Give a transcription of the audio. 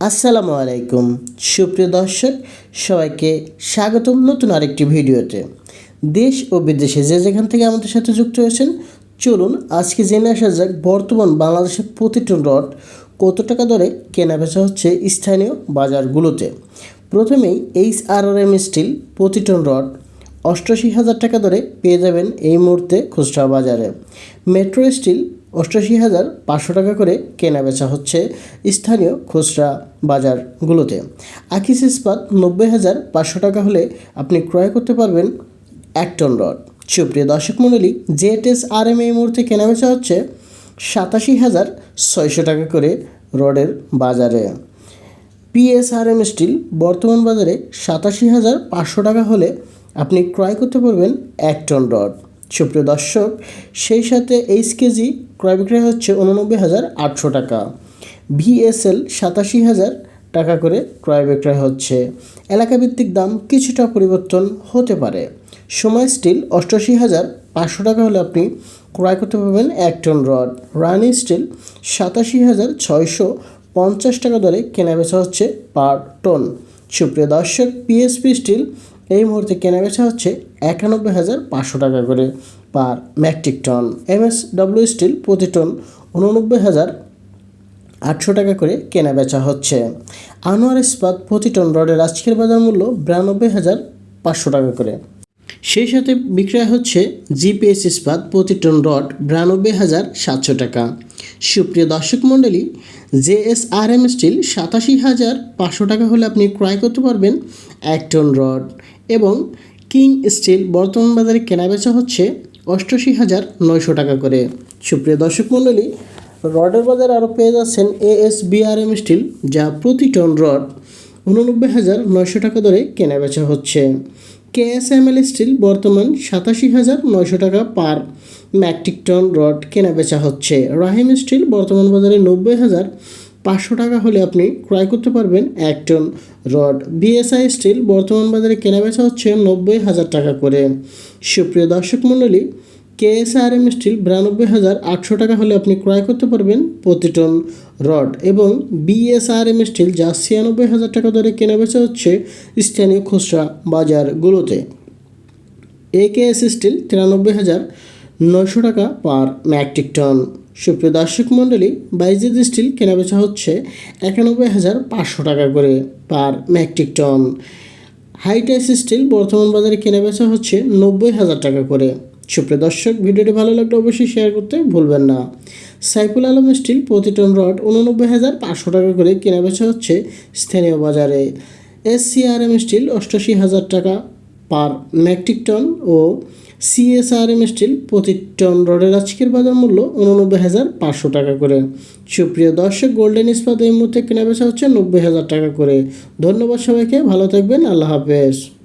আসসালামু আলাইকুম। সুপ্রিয় দর্শক, সবাইকে স্বাগতম নতুন আরেকটি ভিডিওতে। দেশ ও বিদেশে যে যেখান থেকে আমাদের সাথে যুক্ত হয়েছেন, চলুন আজকে জেনে আসা যাক বর্তমান বাংলাদেশের প্রতি টন রড কত টাকা দরে কেনা বেচা হচ্ছে স্থানীয় বাজারগুলোতে। প্রথমেই H R R M steel প্রতি টন রড অষ্টাশি হাজার টাকা দরে পেয়ে যাবেন এই মুহূর্তে খুচরা বাজারে। মেট্রো স্টিল অষ্টাশি হাজার পাঁচশো টাকা করে কেনা বেচা হচ্ছে স্থানীয় খুচরা বাজারগুলোতে। আকিস ইস্পাত নব্বই হাজার পাঁচশো টাকা হলে আপনি ক্রয় করতে পারবেন এক টন রড। সুপ্রিয় দর্শক মণ্ডলী জেএসএস আর এম এই মুহূর্তে কেনা বেচা হচ্ছে সাতাশি হাজার ছয়শো টাকা করে রডের বাজারে। পিএসআরএম স্টিল বর্তমান বাজারে সাতাশি হাজার পাঁচশো টাকা হলে আপনি ক্রয় করতে পারবেন এক টন রড। সুপ্রিয় দর্শক, সেই সাথে এইচ কেজি ক্রয় বিক্রয় হচ্ছে উননব্বই হাজার আটশো টাকা। ভিএসএল সাতাশি হাজার টাকা করে ক্রয় বিক্রয় হচ্ছে। এলাকাভিত্তিক দাম কিছুটা পরিবর্তন হতে পারে। সময় স্টিল অষ্টআশি হাজার পাঁচশো টাকা হলে আপনি ক্রয় করতে পারবেন এক টন রড। রানি স্টিল সাতাশি হাজার ছয়শো পঞ্চাশ টাকা দরে কেনা বেচা হচ্ছে পার টন। সুপ্রিয় দর্শক পিএসপি স্টিল এই মুহূর্তে কেনা বেচা হচ্ছে একানব্বই হাজার পাঁচশো টাকা করে per metric ton. MS W steel প্রতি টন উননব্বই হাজার আটশো টাকা করে কেনা বেচা হচ্ছে। আনোয়ার ইস্পাত প্রতি টন রডের আজকের বাজার মূল্য বিরানব্বই হাজার পাঁচশো টাকা করে। সেই সাথে বিক্রয় হচ্ছে জিপিএস ইস্পাত প্রতি টন রড বিরানব্বই হাজার সাতশো টাকা। সুপ্রিয় দর্শক মণ্ডলী জেএস আর এম স্টিল সাতাশি হাজার পাঁচশো টাকা হলে আপনি ক্রয় করতে পারবেন এক টন রড। এবং কিং স্টিল বর্তমান বাজারে কেনাবেচা হচ্ছে অষ্টআশি হাজার নয়শো টাকা করে। সুপ্রিয় দর্শক মণ্ডলী, রডের বাজারে আরও পেয়ে যাচ্ছেন এএস বিআরএম স্টিল, যা প্রতি টন রড উননব্বই হাজার নয়শো টাকা দরে কেনাবেচা হচ্ছে। কেএসএমএল স্টিল বর্তমান সাতাশি হাজার নয়শো টাকা পার ম্যাট্রিক টন রড কেনা বেচা হচ্ছে। রাহিম স্টিল বর্তমান বাজারে নব্বই হাজার পাঁচশো টাকা হলে আপনি ক্রয় করতে পারবেন এক টন রড। বিএসআই স্টিল বর্তমান বাজারে কেনাবেচা হচ্ছে নব্বই হাজার টাকা করে। সুপ্রিয় দর্শক মণ্ডলী, কেএসআরএম স্টিল বিরানব্বই হাজার আটশো টাকা হলে আপনি ক্রয় করতে পারবেন প্রতি টন রড এবং বিএসআরএম স্টিল যা ছিয়ানব্বই হাজার টাকা দরে কেনাবেচা হচ্ছে স্থানীয় খুচরা বাজারগুলোতে। একেএস স্টিল তিরানব্বই হাজার নয়শো টাকা পার ম্যাট্রিক টন। সুপ্রিয় দর্শক মণ্ডলী বাইজিদ স্টিল কেনাবেচা হচ্ছে একানব্বই হাজার পাঁচশো টাকা করে পার ম্যাট্রিক টন। হাইটাইস স্টিল বর্তমান বাজারে কেনাবেচা হচ্ছে নব্বই হাজার টাকা করে। সুপ্রিয় দর্শক, ভিডিওটি ভালো লাগলে অবশ্যই শেয়ার করতে ভুলবেন না। সাইফুল আলম স্টিল প্রতি টন রড উননব্বই হাজার পাঁচশো টাকা করে কেনাবেচা হচ্ছে স্থানীয় বাজারে। এসসিআরএম স্টিল অষ্টাশি হাজার টাকা পার মেট্রিক টন ও সিএসআরএম স্টিল প্রতি টন রডের আজকের বাজার মূল্য উননব্বই হাজার পাঁচশো টাকা করে। সুপ্রিয় দর্শক গোল্ডেন ইস্পাত এই মুহূর্তে কেনা বেচা হচ্ছে নব্বই হাজার টাকা করে। ধন্যবাদ সবাইকে, ভালো থাকবেন, আল্লাহ হাফেজ।